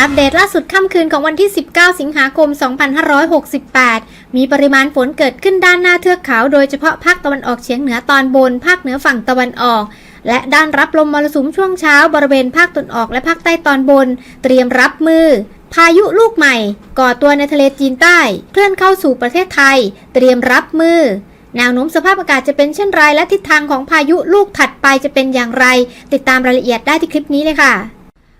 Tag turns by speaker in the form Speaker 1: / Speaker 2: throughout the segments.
Speaker 1: อัปเดตล่าสุดค่ำคืนของวันที่ 19 สิงหาคม 2568 มีปริมาณฝนเกิดขึ้นด้านหน้าเทือกเขา โดยเฉพาะภาคตะวันออกเฉียงเหนือตอนบน ภาคเหนือฝั่งตะวันออก และด้านรับลมมรสุมช่วงเช้า บริเวณภาคตะวันออกและภาคใต้ตอนบน เตรียมรับมือ พายุลูกใหม่ ก่อตัวในทะเลจีนใต้ เคลื่อนเข้าสู่ประเทศไทย เตรียมรับมือแนวโน้มสภาพอากาศจะเป็นเช่นไรและทิศทางของพายุลูกถัดไปจะเป็นอย่างไร ติดตามรายละเอียดได้ที่คลิปนี้เลยค่ะ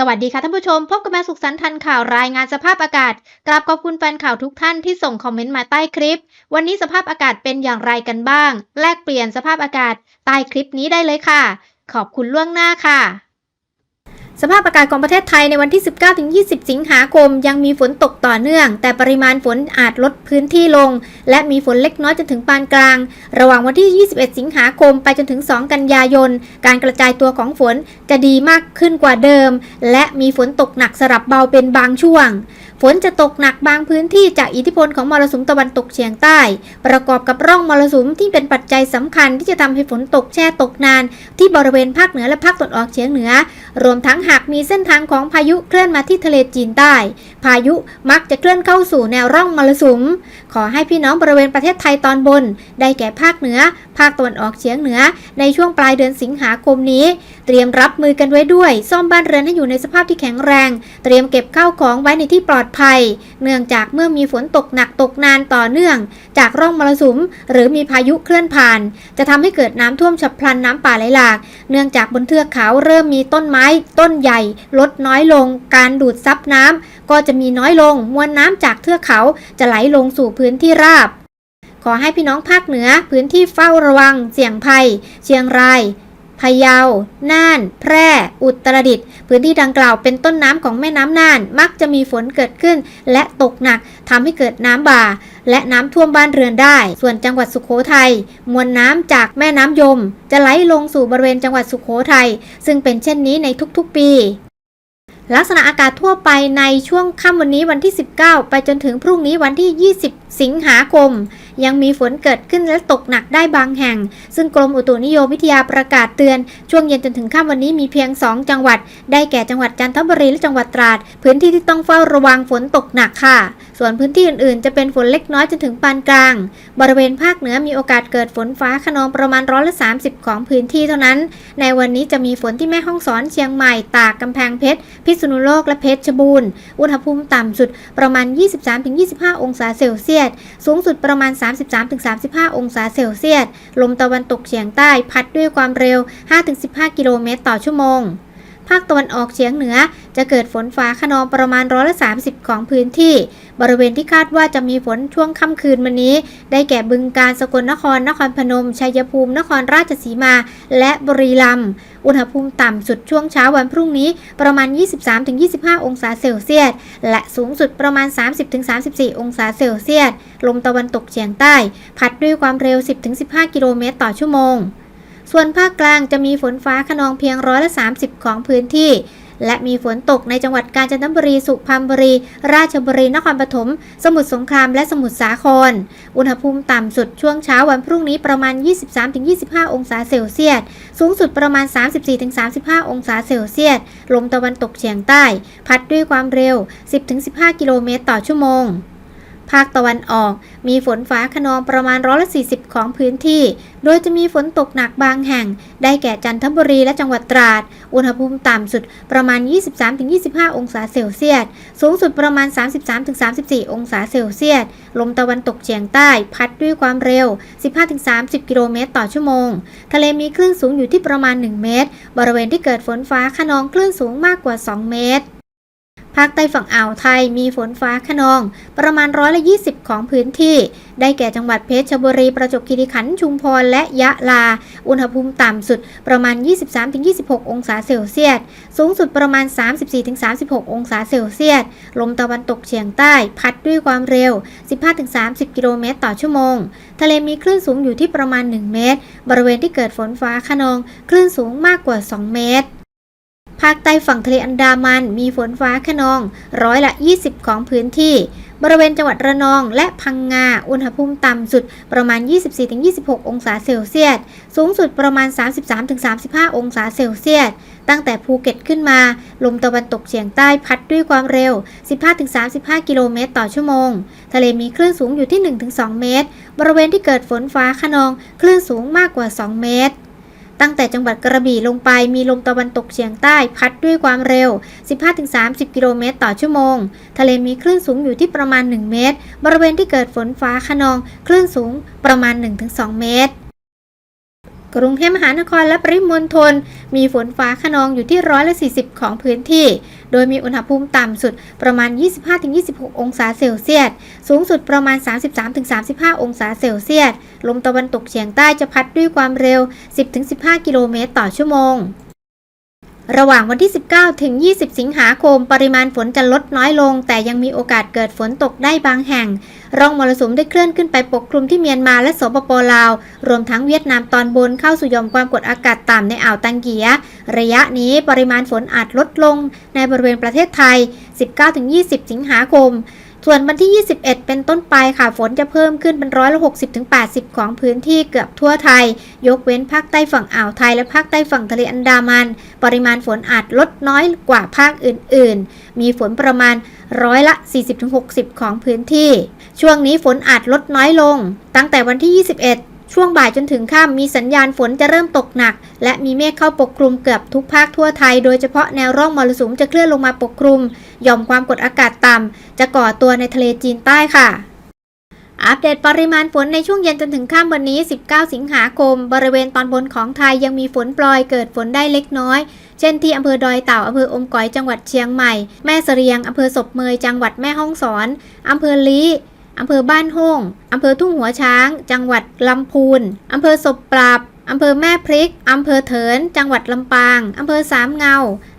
Speaker 1: สวัสดีค่ะท่านผู้ชม พบกับแม่สุขสันต์ทันข่าวรายงานสภาพอากาศ กราบขอบคุณแฟนข่าวทุกท่านที่ส่งคอมเมนต์มาใต้คลิป วันนี้สภาพอากาศเป็นอย่างไรกันบ้าง แลกเปลี่ยนสภาพอากาศใต้คลิปนี้ได้เลยค่ะ ขอบคุณล่วงหน้าค่ะ สภาพอากาศของประเทศไทยในวันที่ 19-20 สิงหาคม ยังมีฝนตกต่อเนื่อง แต่ปริมาณฝนอาจลดพื้นที่ลง และมีฝนเล็กน้อยจนถึงปานกลาง ระหว่างวันที่ 21 สิงหาคม ไปจนถึง 2 กันยายน การกระจายตัวของฝนจะดีมากขึ้นกว่าเดิม และมีฝนตกหนักสลับเบาเป็นบางช่วง ฝนจะตกหนักบางพื้นที่จากอิทธิพลของมรสุมตะวันตกเฉียงใต้ ประกอบกับร่องมรสุมที่เป็นปัจจัยสำคัญที่จะทำให้ฝนตกแช่ตกนาน ที่บริเวณภาคเหนือและภาคตะวันออกเฉียงเหนือ รวมทั้งหากมีเส้นทางของพายุเคลื่อนมาที่ทะเลจีนใต้ พายุมักจะเคลื่อนเข้าสู่แนวร่องมรสุม ขอให้พี่น้องบริเวณประเทศไทยตอนบน ได้แก่ภาคเหนือ ภาคตะวันออกเฉียงเหนือ ในช่วงปลายเดือนสิงหาคมนี้ เตรียมรับมือกันไว้ด้วย ซ่อมบ้านเรือนให้อยู่ในสภาพที่แข็งแรง เตรียมเก็บข้าวของไว้ในที่ปลอดภัย เนื่องจากเมื่อมีฝนตกหนักตกนานต่อเนื่อง จากร่องมรสุม หรือมีพายุเคลื่อนผ่าน จะทำให้เกิดน้ำท่วมฉับพลันน้ำป่าไหลหลาก เนื่องจากบนเทือกเขาเริ่มมีต้นไม้ ต้นใหญ่ ลดน้อยลง การดูดซับน้ำก็จะมีน้อยลงมวลน้ำจากเทือกเขาจะไหลลงสู่พื้นที่ราบ ขอให้พี่น้องภาคเหนือพื้นที่เฝ้าระวัง เสี่ยงภัย เชียงราย พะเยา น่าน แพร่ อุตรดิตถ์พื้นที่ดังกล่าวเป็นต้นน้ำของแม่น้ำน่าน มักจะมีฝนเกิดขึ้น และตกหนักทำให้เกิดน้ำบ่า และน้ำท่วมบ้านเรือนได้ ส่วนจังหวัดสุขโขทัยมวลน้ำจากแม่น้ำยม จะไหลลงสู่บริเวณจังหวัดสุขโขทัยซึ่งเป็นเช่นนี้ในทุกๆ ปีลักษณะอากาศทั่วไปในช่วงค่ำวันนี้วันที่ 19 ไปจนถึงพรุ่งนี้วันที่ 20 สิงหาคม ยังมีฝนเกิดขึ้นและตกหนักได้บางแห่ง ซึ่งกรมอุตุนิยมวิทยาประกาศเตือน ช่วงเย็นจนถึงค่ำวันนี้มีเพียง 2 จังหวัด ได้แก่จังหวัดจันทบุรีและจังหวัดตราด พื้นที่ที่ต้องเฝ้าระวังฝนตกหนักค่ะ ส่วนพื้นที่อื่นๆ จะเป็นฝนเล็กน้อยจนถึงปานกลาง บริเวณภาคเหนือมีโอกาสเกิดฝนฟ้าขนองประมาณร้อยละ30ของพื้นที่เท่านั้น ในวันนี้จะมีฝนที่แม่ฮ่องสอนเชียงใหม่ ตากกำแพงเพชร พิษณุโลกและเพชรบูรณ์ อุณหภูมิต่ำสุดประมาณ 23-25 องศาเซลเซียส สูงสุดประมาณ 33-35 องศาเซลเซียส ลมตะวันตกเฉียงใต้พัดด้วยความเร็ว 5-15 กิโลเมตรต่อชั่วโมง ภาคตะวันออกเฉียงเหนือ จะเกิดฝนฟ้าขนองประมาณร้อยละ30 ของพื้นที่ บริเวณที่คาดว่าจะมีฝนช่วงค่ำคืนวันนี้ ได้แก่บึงกาฬสกลนครนครพนม ชัยภูมิ นครราชสีมา และบุรีรัมย์อุณหภูมิต่ำสุดช่วงเช้าวันพรุ่งนี้ประมาณ 23-25 องศาเซลเซียส และสูงสุดประมาณ 30-34 องศาเซลเซียส ลมตะวันตกเฉียงใต้ พัดด้วยความเร็ว 10-15 กิโลเมตรต่อชั่วโมง ส่วนภาคกลางจะมีฝนฟ้าขนองเพียงร้อยละ30 ของพื้นที่ และมีฝนตกในจังหวัดกาญจนบุรี สุพรรณบุรี ราชบุรี นครปฐม สมุทรสงคราม และสมุทรสาคร อุณหภูมิต่ำสุดช่วงเช้าวันพรุ่งนี้ประมาณ 23-25 องศาเซลเซียส สูงสุดประมาณ 34-35 องศาเซลเซียส ลมตะวันตกเฉียงใต้ พัดด้วยความเร็ว 10-15 กิโลเมตรต่อชั่วโมง ภาคตะวันออก มีฝนฟ้าขนองประมาณร้อยละ40 ของพื้นที่ โดยจะมีฝนตกหนักบางแห่ง ได้แก่จันทบุรีและจังหวัดตราด อุณหภูมิต่ำสุดประมาณ 23-25 องศาเซลเซียส สูงสุดประมาณ 33-34 องศาเซลเซียส ลมตะวันตกเฉียงใต้ พัดด้วยความเร็ว 15-30 กิโลเมตรต่อชั่วโมง ทะเลมีคลื่นสูงอยู่ที่ประมาณ 1 เมตร บริเวณที่เกิดฝนฟ้าขนองคลื่นสูงมากกว่า 2 เมตร ภาคใต้ฝั่งอ่าวไทยมีฝนฟ้าขนอง ประมาณร้อยละ20 ของพื้นที่ ได้แก่จังหวัดเพชรบุรี ประจวบคีรีขันธ์ชุมพร และยะลา อุณหภูมิต่ำสุดประมาณ 23-26 องศาเซลเซียส สูงสุดประมาณ 34-36 องศาเซลเซียส ลมตะวันตกเฉียงใต้ พัดด้วยความเร็ว 15-30 กิโลเมตรต่อชั่วโมง ทะเลมีคลื่นสูงอยู่ที่ประมาณ 1 เมตร บริเวณที่เกิดฝนฟ้าขนอง คลื่นสูงมากกว่า 2 เมตร ภาคใต้ฝั่งทะเลอันดามันมีฝนฟ้าขนอง ร้อยละ 20 ของพื้นที่ บริเวณจังหวัดระนองและพังงา อุณหภูมิต่ำสุดประมาณ 24-26 องศาเซลเซียส สูงสุดประมาณ 33-35 องศาเซลเซียส ตั้งแต่ภูเก็ตขึ้นมา ลมตะวันตกเฉียงใต้พัดด้วยความเร็ว 15-35 กิโลเมตรต่อชั่วโมง ทะเลมีคลื่นสูงอยู่ที่ 1-2 เมตร บริเวณที่เกิดฝนฟ้าขนอง คลื่นสูงมากกว่า 2 เมตร ตั้งแต่จังหวัดกระบี่ลงไปมีลมตะวันตกเฉียงใต้พัดด้วยความเร็ว 15-30 กิโลเมตรต่อชั่วโมง ทะเลมีคลื่นสูงอยู่ที่ประมาณ 1 เมตร บริเวณที่เกิดฝนฟ้าขนอง คลื่นสูงประมาณ 1-2 เมตร กรุงเทพมหานครและปริมณฑลมีฝนฟ้าขนองอยู่ที่ร้อยละ 40 ของพื้นที่ โดยมีอุณหภูมิต่ำสุดประมาณ 25-26 องศาเซลเซียส สูงสุดประมาณ 33-35 องศาเซลเซียส ลมตะวันตกเฉียงใต้จะพัดด้วยความเร็ว 10-15 กิโลเมตรต่อชั่วโมง ระหว่างวันที่ 19 ถึง 20 สิงหาคม ปริมาณฝนจะลดน้อยลง แต่ยังมีโอกาสเกิดฝนตกได้บางแห่ง ร่องมรสุมได้เคลื่อนขึ้นไปปกคลุมที่เมียนมาและสปปลาว รวมทั้งเวียดนามตอนบนเข้าสู่ยอมความกดอากาศต่ำในอ่าวตังเกีย ระยะนี้ปริมาณฝนอาจลดลงในบริเวณประเทศไทย 19-20 สิงหาคม ส่วนวันที่ 21 เป็นต้นไปค่ะ ฝนจะเพิ่มขึ้นเป็นร้อยละ60-80 ของพื้นที่เกือบทั่วไทย ยกเว้นภาคใต้ฝั่งอ่าวไทยและภาคใต้ฝั่งทะเลอันดามัน ปริมาณฝนอาจลดน้อยกว่าภาคอื่น ๆ มีฝนประมาณร้อยละ 40-60 ของพื้นที่ ช่วงนี้ฝนอาจลดน้อยลง ตั้งแต่วันที่ 21 ช่วงบ่ายจนถึงค่ำมีสัญญาณฝนจะเริ่มตกหนัก และมีเมฆเข้าปกคลุมเกือบทุกภาคทั่วไทย โดยเฉพาะแนวร่องมรสุมจะเคลื่อนลงมาปกคลุมหย่อมความกดอากาศต่ำจะก่อตัวในทะเลจีนใต้ค่ะ อัปเดตปริมาณฝนในช่วงเย็นจนถึงค่ำวันนี้ 19 สิงหาคม บริเวณตอนบนของไทยยังมีฝนปลอยเกิดฝนได้เล็กน้อย เช่นที่อำเภอดอยเต่าอำเภออมก๋อยจังหวัดเชียงใหม่ แม่เสรียงอำเภอศพเมยจังหวัดแม่ฮ่องสอนอำเภอลี้ อำเภอบ้านโฮ่งอำเภอทุ่งหัวช้าง จังหวัดลำพูนอำเภอศพปราบอำเภอแม่พริก อำเภอเถิน จังหวัดลำปาง อำเภอสามเงา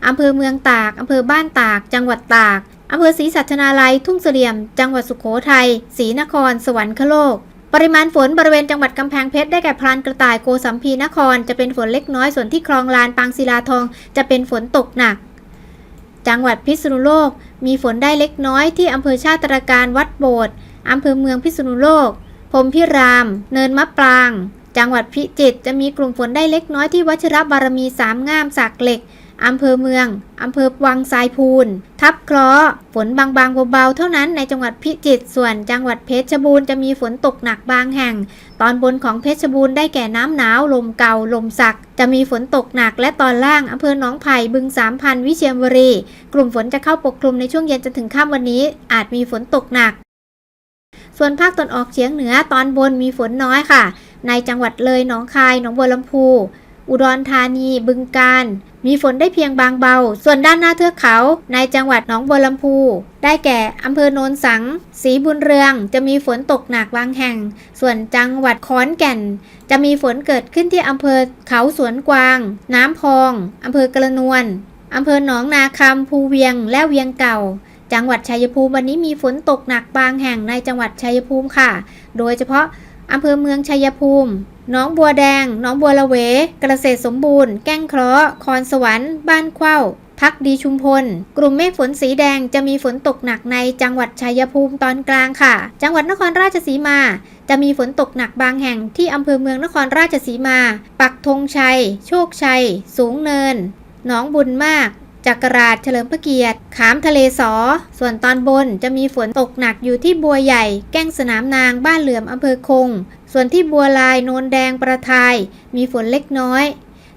Speaker 1: อำเภอเมืองตาก อำเภอบ้านตาก จังหวัดตาก อำเภอศรีสัชนาลัย ทุ่งเสลี่ยม จังหวัดสุโขทัย ศรีนคร สวรรคโลก ปริมาณฝนบริเวณจังหวัดกำแพงเพชรได้แก่พรานกระต่ายโกสัมพีนคร จะเป็นฝนเล็กน้อย ส่วนที่คลองลานปางศิลาทอง จะเป็นฝนตกหนัก จังหวัดพิษณุโลก มีฝนได้เล็กน้อยที่อำเภอชาติตรการวัดโบสถ์ อำเภอเมืองพิษณุโลกพรมพิราม เนินมะปราง จังหวัดพิจิตรจะมีกลุ่มฝนได้เล็กน้อยที่วัชรบารมีสามงามสักเหล็กอำเภอเมือง อำเภอวังทรายพูน ทับเคราะห์ฝนบางๆเบาๆเท่านั้นในจังหวัดพิจิตร ส่วนจังหวัดเพชรบูรณ์จะมีฝนตกหนักบางแห่ง ตอนบนของเพชรบูรณ์ได้แก่น้ำหนาว ลมเก่าลมสัก จะมีฝนตกหนักและตอนล่าง อำเภอหนองไผ่บึงสามพันวิเชียรบุรี กลุ่มฝนจะเข้าปกคลุมในช่วงเย็นจนถึงค่ำวันนี้ อาจมีฝนตกหนัก ส่วนภาคตะวันออกเฉียงเหนือตอนบนมีฝนน้อยค่ะ ในจังหวัดเลยหนองคายหนองบัวลำพู อุดรธานี บึงกาฬมีฝนได้เพียงบางเบา ส่วนด้านหน้าเทือกเขา ในจังหวัดหนองบัวลำพู ได้แก่อำเภอโนนสัง ศรีบุญเรือง จะมีฝนตกหนักบางแห่ง ส่วนจังหวัดขอนแก่น จะมีฝนเกิดขึ้นที่อำเภอเขาสวนกวาง น้ำพองอำเภอกระนวนอำเภอหนองนาคำภูเวียง และเวียงเก่า จังหวัดชัยภูมิวันนี้มีฝนตกหนักบางแห่งในจังหวัดชัยภูมิค่ะ โดยเฉพาะอำเภอเมืองชัยภูมิหนองบัวแดงหนองบัวละเว กระเกษสมบูรณ์ แก้งเคราะห์คอนสวรรค์ บ้านเข้าพักดีชุมพล กลุ่มเมฆฝนสีแดงจะมีฝนตกหนักในจังหวัดชัยภูมิตอนกลางค่ะ จังหวัดนครราชสีมา จะมีฝนตกหนักบางแห่งที่อำเภอเมืองนครราชสีมา ปักธงชัย โชคชัย สูงเนิน หนองบุญมาก จักราชเฉลิมพระเกียรติ ขามทะเลสอ ส่วนตอนบนจะมีฝนตกหนักอยู่ที่บัวใหญ่ แก้งสนามนางบ้านเหลื่อมอำเภอคง ส่วนที่บัวลายโนนแดงประทาย มีฝนเล็กน้อย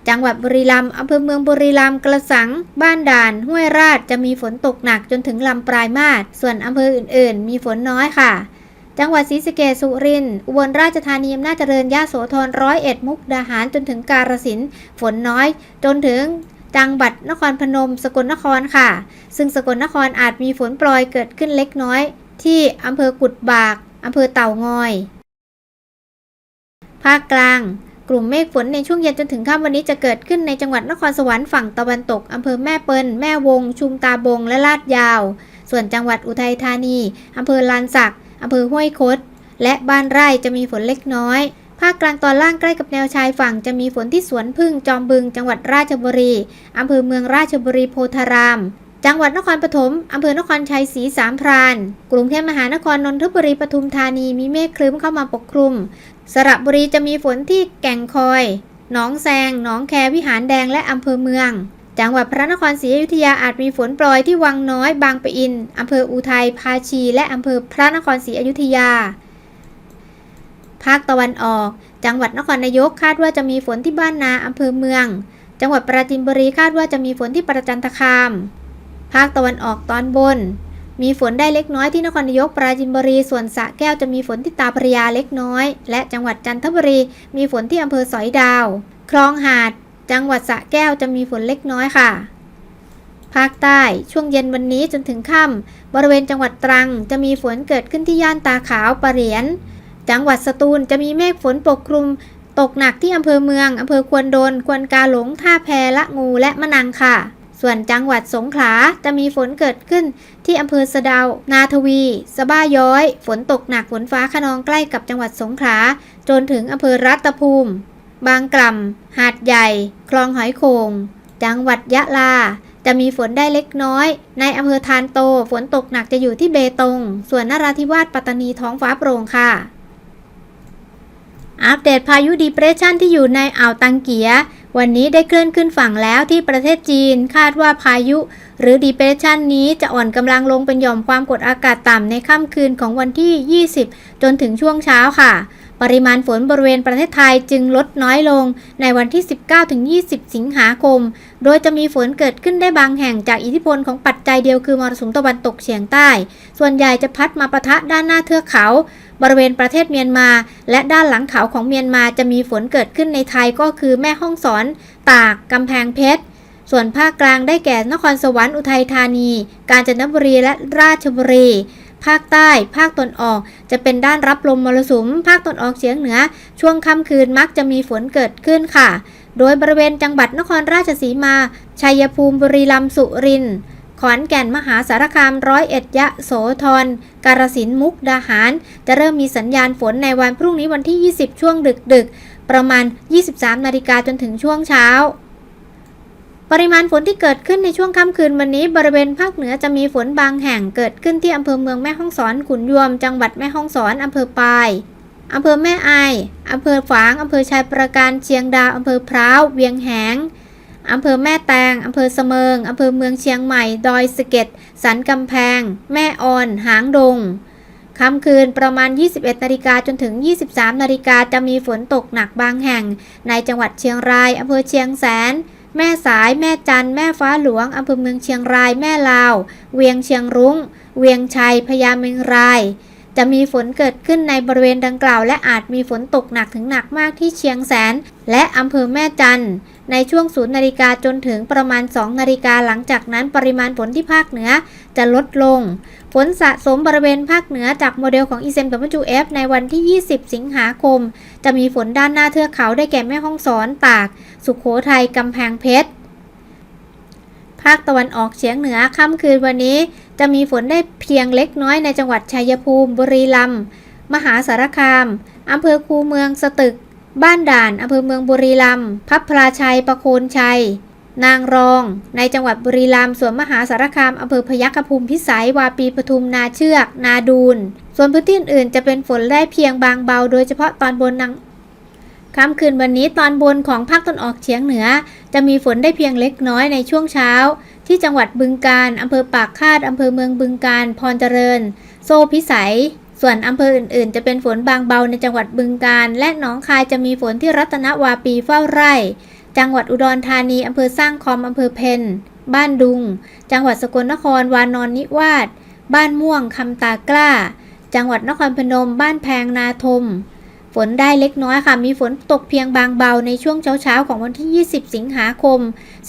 Speaker 1: จังหวัดบุรีรัมย์อำเภอเมืองบุรีรัมย์กระสัง บ้านด่าน ห้วยราชจะมีฝนตกหนักจนถึงลำปลายมาศส่วนอำเภออื่นๆ มีฝนน้อยค่ะจังหวัดศรีสะเกษสุรินทร์อุบลราชธานีอำนาจเจริญยะโสธรร้อยเอ็ดมุกดาหารจนถึงกาฬสินฝนน้อย จนถึง จังหวัดนครพนม สกลนครค่ะ ซึ่งสกลนครอาจมีฝนโปรยเกิดขึ้นเล็กน้อย ที่อำเภอกุดบากอำเภอเต่างอย ภาคกลาง กลุ่มเมฆฝนในช่วงเย็นจนถึงค่ำวันนี้จะเกิดขึ้นในจังหวัดนครสวรรค์ฝั่งตะวันตกอำเภอแม่เปิลแม่วง ชุมตาบง และลาดยาว ส่วนจังหวัดอุทัยธานีอำเภอลานสักอำเภอห้วยคดและบ้านไร่จะมีฝนเล็กน้อย ภาคกลางตอนล่างใกล้กับแนวชายฝั่งจะมีฝนที่สวนพึ่งจอมบึง จังหวัดราชบุรี อำเภอเมืองราชบุรีโพธาราม จังหวัดนครปฐมอำเภอนครชัยศรีสามพราน กรุงเทพมหานครนนทบุรีปทุมธานีมีเมฆครึ้มเข้ามาปกคลุม สระบุรีจะมีฝนที่แก่งคอย หนองแซง หนองแควิหารแดงและอำเภอเมืองจังหวัดพระนครศรีอยุธยาอาจมีฝนโปรยที่วังน้อยบางปะอิน อำเภออุทัยภาชี และอำเภอพระนครศรีอยุธยา ภาคตะวันออก จังหวัดนครนายกคาดว่าจะมีฝนที่บ้านนาอำเภอเมือง จังหวัดปราจีนบุรีคาดว่าจะมีฝนที่ประจันตคาม ภาคตะวันออกตอนบน มีฝนได้เล็กน้อยที่นครนายกปราจีนบุรีส่วนสระแก้วจะมีฝนที่ตาพระยาเล็กน้อย และจังหวัดจันทบุรีมีฝนที่อำเภอสอยดาว คลองหาด จังหวัดสระแก้วจะมีฝนเล็กน้อยค่ะภาคใต้ ช่วงเย็นวันนี้จนถึงค่ำบริเวณจังหวัดตรัง จะมีฝนเกิดขึ้นที่ย่านตาขาวปะเหรียน จังหวัดสตูลจะมีเมฆฝนปกคลุม ตกหนักที่อำเภอเมืองอำเภอควนโดน ควนกาหลง ท่าแพละงูและมะนังค่ะ ส่วนจังหวัดสงขลาจะมีฝนเกิดขึ้น ที่อำเภอสะดาว นาทวี สบ้าย้อย ฝนตกหนักฝนฟ้าขนองใกล้กับจังหวัดสงขลาจนถึงอำเภอรัตภูมิ บางกล่ำหาดใหญ่ คลองหอยโขงจังหวัดยะลาจะมีฝนได้เล็กน้อย ในอำเภอทานโต ฝนตกหนักจะอยู่ที่เบตง ส่วนนราธิวาสปัตตานีท้องฟ้าโปร่งค่ะ อัปเดตพายุดีเพรสชันที่อยู่ในอ่าวตังเกีย วันนี้ได้เคลื่อนขึ้นฝั่งแล้วที่ประเทศจีนคาดว่าพายุ หรือดีเพรสชันนี้จะอ่อนกำลังลงเป็นหย่อมความกดอากาศต่ำในค่ำคืนของวันที่ 20 จนถึงช่วงเช้าค่ะ ปริมาณฝนบริเวณประเทศไทยจึงลดน้อยลงในวันที่ 19-20 สิงหาคม โดยจะมีฝนเกิดขึ้นได้บางแห่งจากอิทธิพลของปัจจัยเดียวคือมรสุมตะวันตกเฉียงใต้ ส่วนใหญ่จะพัดมาปะทะด้านหน้าเทือกเขา บริเวณประเทศเมียนมา และด้านหลังเขาของเมียนมาจะมีฝนเกิดขึ้นในไทยก็คือแม่ฮ่องสอน ตาก กำแพงเพชร ส่วนภาคกลางได้แก่นครสวรรค์อุทัยธานี กาญจนบุรีและราชบุรี ภาคใต้ ภาคตนออก จะเป็นด้านรับลมมรสุม ภาคตนออกเฉียงเหนือ ช่วงค่ำคืนมักจะมีฝนเกิดขึ้นค่ะ โดยบริเวณจังหวัดนครราชสีมา ชัยภูมิบุรีรัมย์สุรินทร์ ขอนแก่นมหาสารคามร้อยเอ็ดยะโสธรกาฬสินมุกดาหาร จะเริ่มมีสัญญาณฝนในวันพรุ่งนี้วันที่ 20 ช่วงดึกดึกๆ ประมาณ 23 นาฬิกาจนถึงช่วงเช้า ปริมาณฝนที่เกิดขึ้นในช่วงค่ำคืนวันนี้ บริเวณภาคเหนือจะมีฝนบางแห่งเกิดขึ้นที่อำเภอเมืองแม่ฮ่องสอนขุนยวม จังหวัดแม่ฮ่องสอนอำเภอปายอำเภอแม่อายอำเภอฝางอำเภอชายประการเชียงดาวอำเภอพร้าว เวียงแหง อำเภอแม่แตงอำเภอเสมิงอำเภอเมืองเชียงใหม่ ดอยสะเก็ด สันกำแพง แม่ออน หางดงค่ำคืนประมาณ 21นาฬิกาจนถึง 23นาฬิกาจะมีฝนตกหนักบางแห่ง ในจังหวัดเชียงรายอำเภอเชียงแสน แม่สาย แม่จัน แม่ฟ้าหลวงอำเภอเมืองเชียงราย แม่ลาว เวียงเชียงรุง้ง เวียงชัยพญาเมงราย จะมีฝนเกิดขึ้นในบริเวณดังกล่าว และอาจมีฝนตกหนักถึงหนักมากที่เชียงแสน และอำเภอแม่จันทร์ ในช่วง 0 นาฬิกาจนถึงประมาณ 2 นาฬิกาหลังจากนั้นปริมาณฝนที่ภาคเหนือจะลดลง ฝนสะสมบริเวณภาคเหนือจากโมเดลของ e s m w f ในวันที่ 20 สิงหาคม จะมีฝนด้านหน้าเทือกเขาได้แก่แม่ฮ่องสอน ตาก สุขโขทัย กำแพงเพชร ภาคตะวันออกเฉียงเหนือค่ำคืนวันนี้ จะมีฝนได้เพียงเล็กน้อยในจังหวัดชัยภูมิ บุรีรัมย์ มหาสารคามอำเภอคูเมือง สตึก บ้านด่านอำเภอเมืองบุรีรัมย์พับพลาชัย ประโคนชัย นางรอง ในจังหวัดบุรีรัมย์ส่วนมหาสารคามอำเภอพยัคฆภูมิพิสัย วาปีปทุมนาเชือก นาดูน ส่วนพื้นที่อื่นจะเป็นฝนได้เพียงบางเบา โดยเฉพาะตอนบนนางค่ำคืนวันนี้ตอนบนของภาคตะวันออกเฉียงเหนือ จะมีฝนได้เพียงเล็กน้อยในช่วงเช้า ที่จังหวัดบึงกาฬอำเภอปากคาดอำเภอเมืองบึงกาฬพรเจริญ โซ่พิสัย ส่วนอำเภออื่นๆ จะเป็นฝนบางเบาในจังหวัดบึงกาฬและหนองคายจะมีฝนที่รัตนวาปีเฝ้าไร่ จังหวัดอุดรธานีอำเภอสร้างคอมอำเภอเพนบ้านดุง จังหวัดสกลนครวานอนนิวาสบ้านม่วงคำตากล้า จังหวัดนครพนม บ้านแพงนาทม ฝนได้เล็กน้อยค่ะ มีฝนตกเพียงบางเบาในช่วงเช้าๆ ของวันที่ 20 สิงหาคม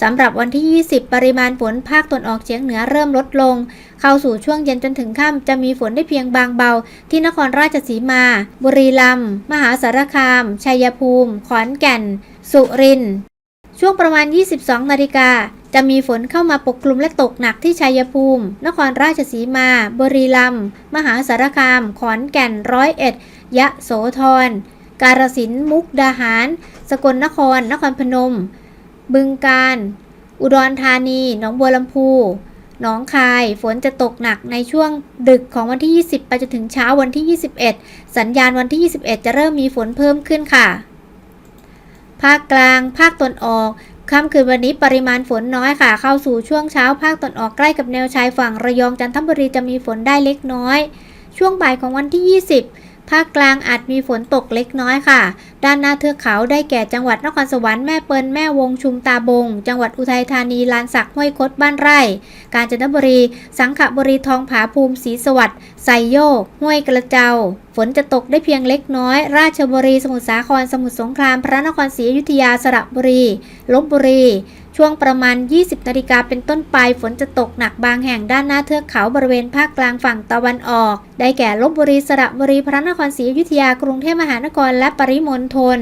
Speaker 1: สำหรับวันที่ 20 ปริมาณฝนภาคตะวันออกเฉียงเหนือเริ่มลดลง เข้าสู่ช่วงเย็นจนถึงค่ำจะมีฝนได้เพียงบางเบา ที่นครราชสีมา บุรีรัมย์มหาสารคาม ชัยภูมิ ขอนแก่น สุรินทร์ช่วงประมาณ 22 นาฬิกา จะมีฝนเข้ามาปกคลุมและตกหนักที่ชัยภูมิ นครราชสีมา บุรีรัมย์มหาสารคาม ขอนแก่นร้อยเอ็ด ยะโสธร กาฬสินธุ์มุกดาหาร สกลนคร นครพนม บึงกาฬ อุดรธานี หนองบัวลำพู หนองคาย ฝนจะตกหนักในช่วงดึกของวันที่ 20 ไปจนถึงเช้าวันที่ 21 สัญญาณวันที่ 21 จะเริ่มมีฝนเพิ่มขึ้นค่ะ ภาคกลาง ภาคตะวันออก ค่ำคืนวันนี้ปริมาณฝนน้อยค่ะ เข้าสู่ช่วงเช้าภาคตะวันออกใกล้กับแนวชายฝั่งระยองจันทบุรีจะมีฝนได้เล็กน้อย ช่วงบ่ายของวันที่ 20 ภาคกลางอาจมีฝนตกเล็กน้อยค่ะ ด้านหน้าเทือกเขาได้แก่จังหวัดนครสวรรค์แม่เปิลแม่วงชุมตาบง จังหวัดอุทัยธานีลานสักห้วยคดบ้านไร่ กาญจนบุรี สังขบุรีทองผาภูมิศรีสวัสดิ์ไซโยก ห้วยกระเจ้าฝนจะตกได้เพียงเล็กน้อย ราชบุรี สมุทรสาคร สมุทรสงคราม พระนครศรีอยุธยา สระบุรี ลบบุรี ช่วงประมาณ 20นาฬิกาเป็นต้นไปฝนจะตกหนักบางแห่งด้านหน้าเทือกเขาบริเวณภาคกลางฝั่งตะวันออก ได้แก่ลบบุรีสระบุรีพระนครศรีอยุธยากรุงเทพมหานครและปริมณฑล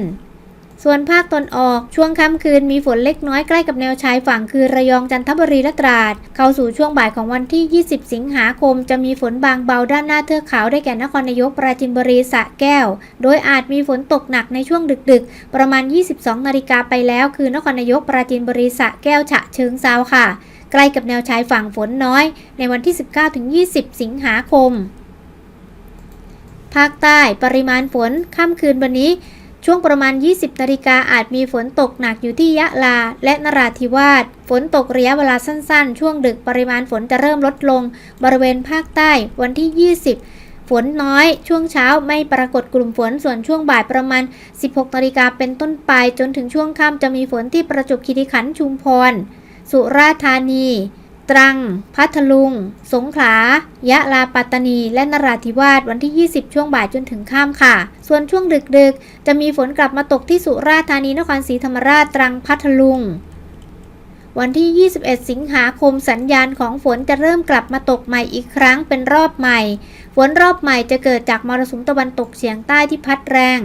Speaker 1: ส่วนภาคตนออกช่วงค่ำคืนมีฝนเล็กน้อยใกล้กับแนวชายฝั่งคือระยองจันทบุรีและตราด เข้าสู่ช่วงบ่ายของวันที่ 20 สิงหาคม จะมีฝนบางเบาด้านหน้าเทือกเขาได้แก่นครนายกปราจินบุรีสระแก้ว โดยอาจมีฝนตกหนักในช่วงดึกๆ ประมาณ 22 นาฬิกาไปแล้ว คือนครนายกปราจินบุรีสระแก้วฉะเชิงเซาค่ะ ใกล้กับแนวชายฝั่งฝนน้อย ในวันที่ 19-20 สิงหาคม ภาคใต้ปริมาณฝนค่ำคืนวันนี้ ช่วงประมาณ 20นาฬิกาอาจมีฝนตกหนักอยู่ที่ยะลา และนราธิวาส ฝนตกระยะเวลาสั้นๆ ช่วงดึกปริมาณฝนจะเริ่มลดลง บริเวณภาคใต้วันที่ 20 ฝนน้อยช่วงเช้าไม่ปรากฏกลุ่มฝนส่วนช่วงบ่ายประมาณ 16นาฬิกาเป็นต้นไป จนถึงช่วงค่ำจะมีฝนที่ประจวบคีรีขันธ์ชุมพร สุราษฎร์ธานี ตรัง พัทลุง สงขลา ยะลาปัตตานี และนราธิวาสวันที่ 20 ช่วงบ่ายจนถึงค่ำค่ะ ส่วนช่วงดึกๆ จะมีฝนกลับมาตกที่สุราษฎร์ธานี นครศรีธรรมราช ตรัง พัทลุง วันที่ 21 สิงหาคมสัญญาณของฝนจะเริ่มกลับมาตกใหม่อีกครั้งเป็นรอบใหม่ ฝนรอบใหม่จะเกิดจากมรสุมตะวันตกเฉียงใต้ที่พัดแรง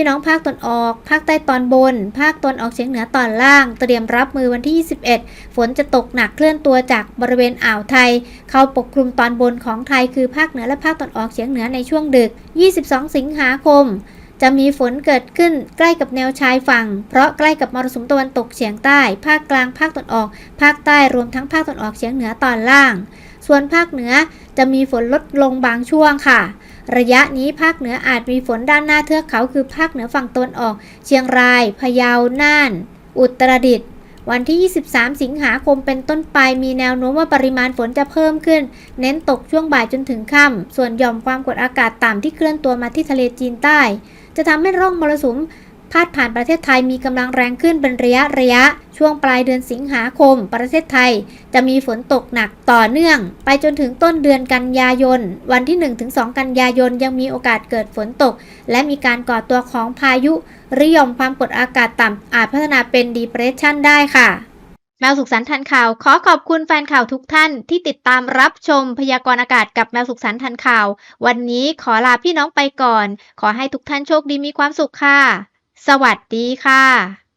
Speaker 1: พี่น้องภาคตอนออก ภาคใต้ตอนบน ภาคตอนออกเฉียงเหนือตอนล่าง เตรียมรับมือวันที่ 21 ฝนจะตกหนักเคลื่อนตัวจากบริเวณอ่าวไทย เข้าปกคลุมตอนบนของไทยคือภาคเหนือและภาคตอนออกเฉียงเหนือในช่วงดึก 22 สิงหาคมจะมีฝนเกิดขึ้นใกล้กับแนวชายฝั่ง เพราะใกล้กับมรสุมตะวันตกเฉียงใต้ ภาคกลาง ภาคตอนออก ภาคใต้รวมทั้งภาคตอนออกเฉียงเหนือตอนล่าง ส่วนภาคเหนือจะมีฝนลดลงบางช่วงค่ะ ระยะนี้ภาคเหนืออาจมีฝนด้านหน้าเทือกเขาคือภาคเหนือฝั่งตะวันออก เชียงราย พะเยา น่าน อุตรดิตถ์วันที่ 23 สิงหาคมเป็นต้นไป มีแนวโน้มว่าปริมาณฝนจะเพิ่มขึ้น เน้นตกช่วงบ่ายจนถึงค่ำ ส่วนหย่อมความกดอากาศต่ำที่เคลื่อนตัวมาที่ทะเลจีนใต้ จะทำให้ร่องมรสุม พาดผ่านประเทศไทยมีกำลังแรงขึ้นเป็นระยะระยะ ช่วงปลายเดือนสิงหาคม ประเทศไทย จะมีฝนตกหนักต่อเนื่อง ไปจนถึงต้นเดือนกันยายน วันที่ 1-2 กันยายนยังมีโอกาสเกิดฝนตก และมีการก่อตัวของพายุรือหย่อมความกดอากาศต่ำอาจพัฒนาเป็นดีเพรสชันได้ค่ะแมวสุขสันต์ทันข่าว ขอขอบคุณแฟนข่าวทุกท่านที่ติดตามรับชมพยากรณ์อากาศกับแมวสุขสันต์ทันข่าว วันนี้ขอลาพี่น้องไปก่อน ขอให้ทุกท่านโชคดีมีความสุขค่ะ สวัสดีค่ะ